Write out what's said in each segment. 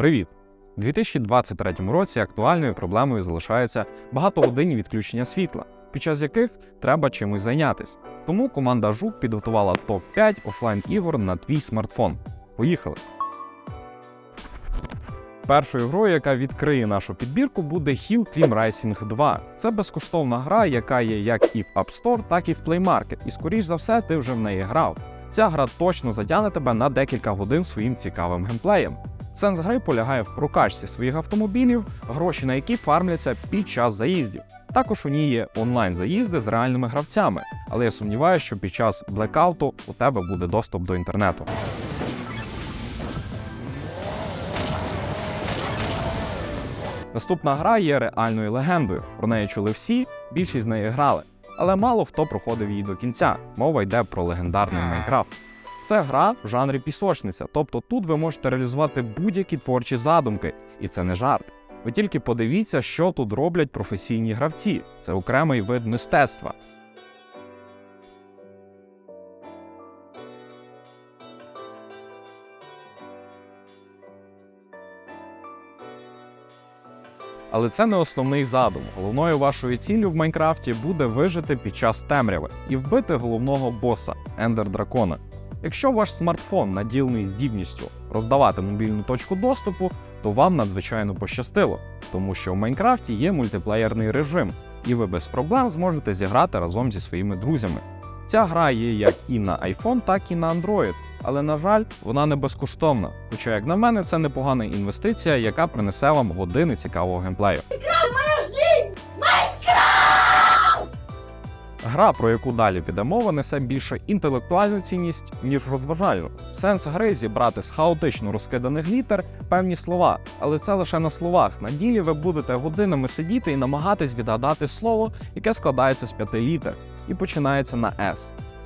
Привіт! У 2023 році актуальною проблемою залишається багатогодинні відключення світла, під час яких треба чимось зайнятися. Тому команда Жук підготувала топ-5 офлайн ігор на твій смартфон. Поїхали! Першою грою, яка відкриє нашу підбірку, буде Hill Climb Racing 2. Це безкоштовна гра, яка є як і в App Store, так і в Play Market. І скоріш за все, ти вже в неї грав. Ця гра точно затягне тебе на декілька годин своїм цікавим геймплеєм. Сенс гри полягає в прокачці своїх автомобілів, гроші на які фармляться під час заїздів. Також у ній є онлайн-заїзди з реальними гравцями, але я сумніваюся, що під час блекауту у тебе буде доступ до інтернету. Наступна гра є реальною легендою. Про неї чули всі, більшість з неї грали. Але мало хто проходив її до кінця. Мова йде про легендарний Майнкрафт. Це гра в жанрі пісочниця, тобто тут ви можете реалізувати будь-які творчі задумки, і це не жарт. Ви тільки подивіться, що тут роблять професійні гравці. Це окремий вид мистецтва. Але це не основний задум. Головною вашою ціллю в Майнкрафті буде вижити під час темряви і вбити головного боса Ендер Дракона. Якщо ваш смартфон наділений здібністю роздавати мобільну точку доступу, то вам надзвичайно пощастило, тому що в Майнкрафті є мультиплеєрний режим, і ви без проблем зможете зіграти разом зі своїми друзями. Ця гра є як і на iPhone, так і на Android, але на жаль, вона не безкоштовна. Хоча, як на мене, це непогана інвестиція, яка принесе вам години цікавого геймплею. Гра, про яку далі піде мова, несе більше інтелектуальну цінність, ніж розважальну. Сенс гри зібрати з хаотично розкиданих літер певні слова, але це лише на словах. На ділі ви будете годинами сидіти і намагатись відгадати слово, яке складається з п'яти літер, і починається на S.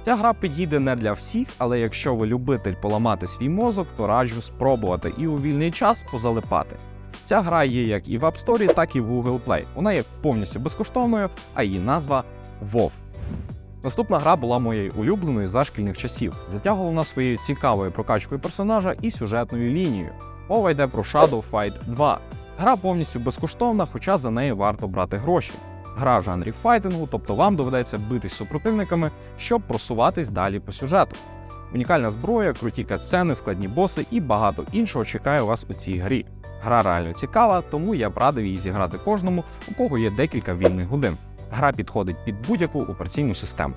Ця гра підійде не для всіх, але якщо ви любитель поламати свій мозок, то раджу спробувати і у вільний час позалипати. Ця гра є як і в App Store, так і в Google Play. Вона є повністю безкоштовною, а її назва WoW. Наступна гра була моєю улюбленою за шкільних часів. Затягувала своєю цікавою прокачкою персонажа і сюжетною лінією. Мова йде про Shadow Fight 2. Гра повністю безкоштовна, хоча за неї варто брати гроші. Гра в жанрі файтингу, тобто вам доведеться битись супротивниками, щоб просуватись далі по сюжету. Унікальна зброя, круті катсцени, складні боси і багато іншого чекає вас у цій грі. Гра реально цікава, тому я б радив її зіграти кожному, у кого є декілька вільних годин. Гра підходить під будь-яку операційну систему.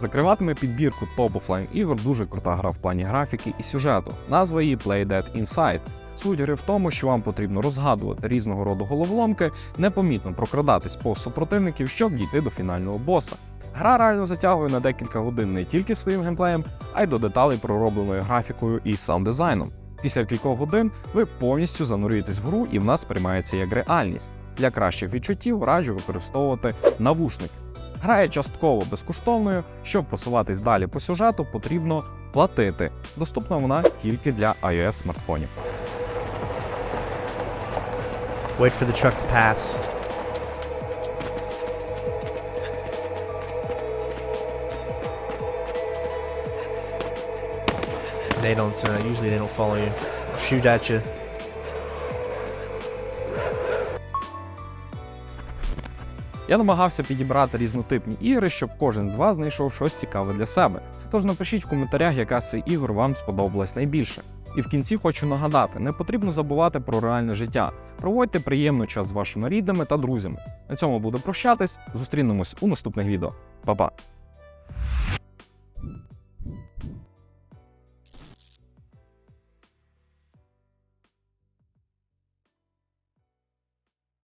Закриватиме підбірку топ офлайн ігор дуже крута гра в плані графіки і сюжету. Назва її Play Dead Inside. Суть гри в тому, що вам потрібно розгадувати різного роду головоломки, непомітно прокрадатись по супротивників, щоб дійти до фінального боса. Гра реально затягує на декілька годин не тільки своїм геймплеєм, а й до деталей проробленою графікою і саунд-дизайном. Після кількох годин ви повністю занурюєтесь в гру і в нас сприймається як реальність. Для кращих відчуттів раджу використовувати навушники. Гра є частково безкоштовною. Щоб просуватись далі по сюжету, потрібно платити. Доступна вона тільки для iOS смартфонів. Wait for the truck to pass. They don't. Uh, usually, they don't follow you. Shoot at you. Я намагався підібрати різнотипні ігри, щоб кожен з вас знайшов щось цікаве для себе. Тож напишіть в коментарях, яка з цих ігор вам сподобалась найбільше. І в кінці хочу нагадати: не потрібно забувати про реальне життя. Проводьте приємний час з вашими рідними та друзями. На цьому буду прощатись. Зустрінемось у наступних відео. Па-па!